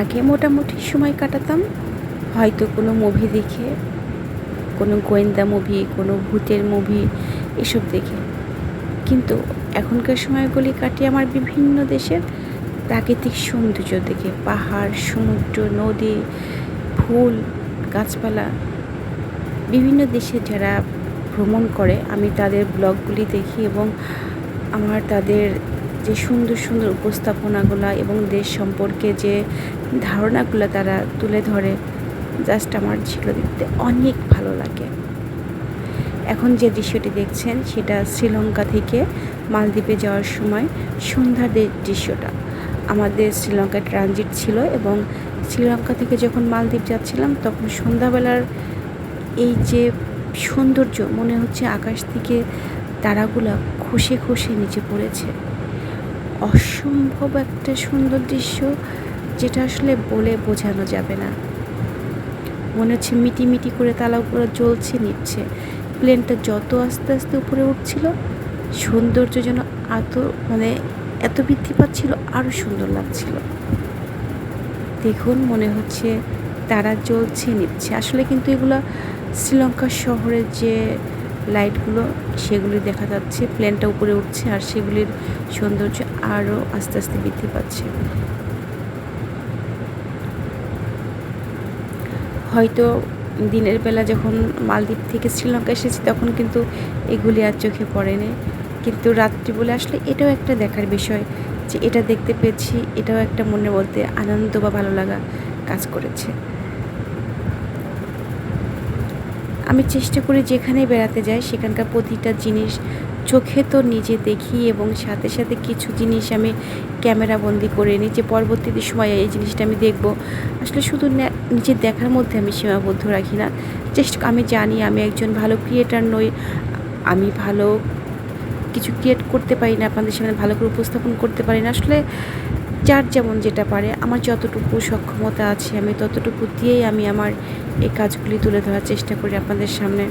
আগে মোটামুটি সময় কাটাতাম। হয়তো কোনো মুভি দেখে, কোনো গোয়েন্দা মুভি কোনো ভূতের মুভি এসব দেখে। কিন্তু এখনকার সময়গুলি কাটিয়ে আমার বিভিন্ন দেশের প্রাকৃতিক সৌন্দর্য দেখে। পাহাড়, সমুদ্র, নদী, ফুল, গাছপালা, বিভিন্ন দেশে যারা ভ্রমণ করে, আমি তাদের ব্লগগুলি দেখি এবং আমার তাদের যে সুন্দর সুন্দর উপস্থাপনাগুলো এবং দেশ সম্পর্কে যে ধারণাগুলো তারা তুলে ধরে জাস্ট আমার ছিল দেখতে অনেক ভালো লাগে। এখন যে দৃশ্যটি দেখছেন, সেটা শ্রীলঙ্কা থেকে মালদ্বীপে যাওয়ার সময় সন্ধ্যার দৃশ্যটা। আমাদের শ্রীলঙ্কায় ট্রানজিট ছিল এবং শ্রীলঙ্কা থেকে যখন মালদ্বীপ যাচ্ছিলাম, তখন সন্ধ্যাবেলার এই যে সৌন্দর্য, মনে হচ্ছে আকাশ থেকে তারাগুলা খসে খসে নিচে পড়েছে। অসম্ভব একটা সুন্দর দৃশ্য যেটা আসলে বলে বোঝানো যাবে না। মনে হচ্ছে মিটি মিটি করে উপরে জ্বলছে, নিচ্ছে। প্লেনটা যত আস্তে আস্তে উপরে উঠছিল, সৌন্দর্য যেন এত মানে এত বৃদ্ধি পাচ্ছিল আরও সুন্দর লাগছিল। দেখুন, মনে হচ্ছে তারা জ্বলছে, নিচ্ছে। আসলে কিন্তু এগুলো শ্রীলঙ্কা শহরের যে লাইটগুলো, সেগুলি দেখা যাচ্ছে। প্লেনটা উপরে উঠছে আর সেগুলির সৌন্দর্য আরও আস্তে আস্তে বৃদ্ধি পাচ্ছে। হয়তো দিনের বেলা যখন মালদ্বীপ থেকে শ্রীলঙ্কা এসেছি, তখন কিন্তু এগুলি আর চোখে পড়েনি। কিন্তু রাত্রি বলে আসলে এটাও একটা দেখার বিষয় যে এটা দেখতে পেয়েছি, এটাও একটা মনে বলতে আনন্দ বা ভালো লাগা কাজ করেছে। আমি চেষ্টা করি যেখানে বেড়াতে যাই, সেখানকার প্রতিটা জিনিস চোখে তো নিজে দেখি এবং সাথে সাথে কিছু জিনিস আমি ক্যামেরা বন্দি করে নিই যে পরবর্তীতে সময় এই জিনিসটা আমি দেখব। আসলে শুধু নিজের দেখার মধ্যে আমি সীমাবদ্ধ রাখি না। চেষ্টা আমি জানি আমি একজন ভালো ক্রিয়েটার নই, আমি ভালো কিছু ক্রিয়েট করতে পারি না, আপনাদের সামনে ভালো করে উপস্থাপন করতে পারি না। আসলে যার যেমন যেটা পারে, আমার যতটুকু সক্ষমতা আছে, আমি ততটুকু দিয়েই আমি আমার এই কাজগুলি তুলে ধরার চেষ্টা করি আপনাদের সামনে।